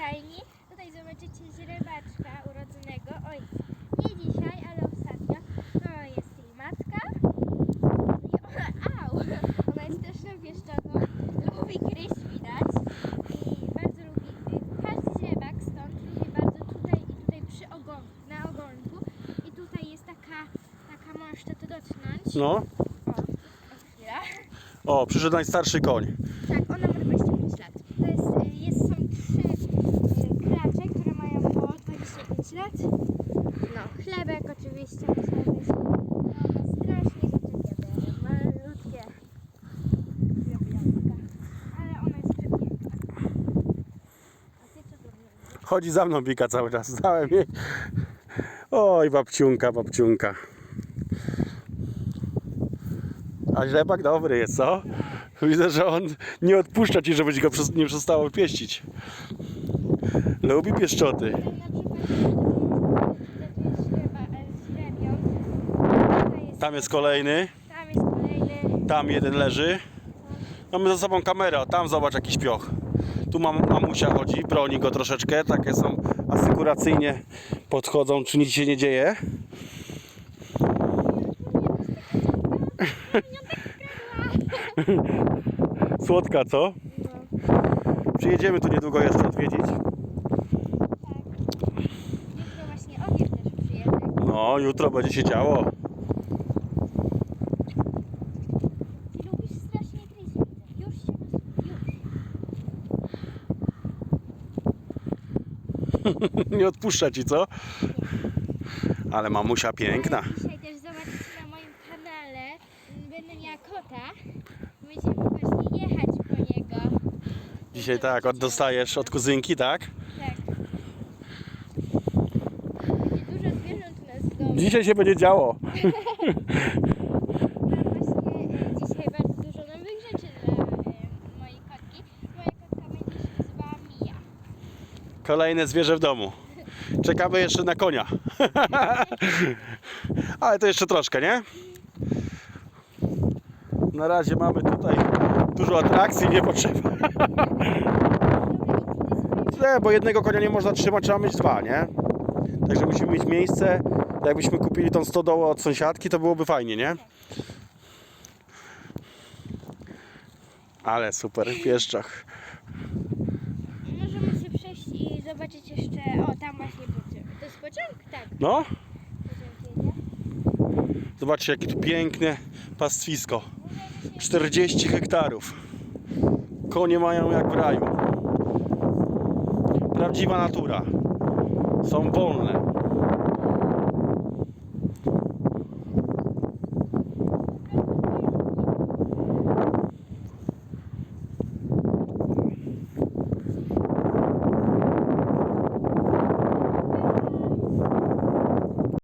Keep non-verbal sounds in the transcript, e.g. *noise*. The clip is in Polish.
stajni. Tutaj zobaczycie źrebaczka urodzonego. Oj, nie dzisiaj, ale ostatnio. To jest jej matka. I ona, au, ona jest też nawieszczoną. Lubi gryźć widać. I bardzo lubi, każdy źrebak stąd lubi bardzo tutaj i tutaj przy ogon, na ogonku. I tutaj jest taka, taka możecie to dotknąć. No. O, o chwila. O, przyszedł najstarszy koń. Tak, ona ma 25 lat. To jest, y, jest są trzy y, kracze, które mają po 25 lat. No, chlebek oczywiście. Chlebek. No, ona strasznie zaczepione, malutkie. Zwierzątka. Ale ona jest przepiękna. A ty co tu robisz? Chodzi za mną Wika cały czas. Zdałem jej. Oj, babciunka, babciunka. A źrebak dobry jest, co? Widzę, że on nie odpuszcza ci, żebyś go nie przestało pieścić. Lubi pieszczoty. Tam jest kolejny. Tam jest kolejny. Tam jeden leży. Mamy za sobą kamerę. Tam zobacz jakiś pioch. Tu mam, mamusia chodzi, broni go troszeczkę. Takie są asykuracyjnie podchodzą, czy nic się nie dzieje. *laughs* Słodka, co? Przyjedziemy tu niedługo jeszcze odwiedzić. Przyjedzie. No, jutro będzie się działo. *laughs* nie odpuszcza ci, co? Ale mamusia piękna. Dzisiaj też zobaczycie na moim kanale. Będę miała kota. Będziemy właśnie jechać po niego. Dzisiaj tak, od, dostajesz od kuzynki, tak? Tak. Będzie dużo zwierząt u nas w domu. Dzisiaj się będzie działo. *laughs* Kolejne zwierzę w domu. Czekamy jeszcze na konia. *laughs* Ale to jeszcze troszkę, nie? Na razie mamy tutaj dużo atrakcji, nie potrzeba. *laughs* Nie, bo jednego konia nie można trzymać, trzeba mieć dwa, nie? Także musimy mieć miejsce. Jakbyśmy kupili tą stodołę od sąsiadki, to byłoby fajnie, nie? Ale super, pieszczach. Zobaczyć jeszcze. O, tam właśnie pociąg. To jest pociąg? Tak, No, zobaczcie jakie tu piękne pastwisko. 40 hektarów. Konie mają jak w raju. Prawdziwa natura. Są wolne.